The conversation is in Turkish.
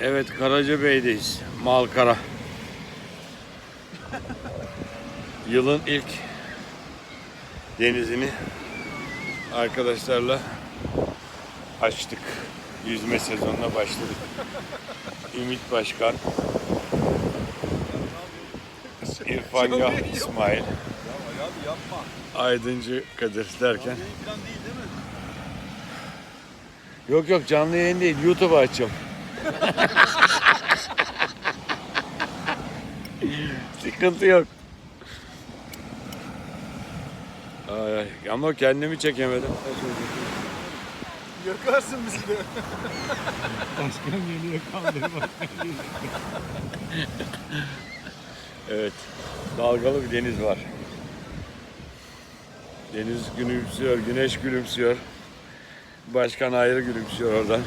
Evet Karacabey'deyiz. Malkara. Yılın ilk denizini arkadaşlarla açtık. Yüzme sezonuna başladık. Ümit Başkan, İrfan Gah İsmail. Aydıncı Kadir derken. Yok yok canlı yayın değil YouTube'a açacağım. Sıkıntı yok. Ay, ay. Ama kendimi çekemedim. Yakarsın bizi de. Başkan geliyor kaldır başkan. Evet. Dalgalı bir deniz var. Deniz gülümsüyor, güneş gülümsüyor. Başkan ayrı gülümsüyor oradan.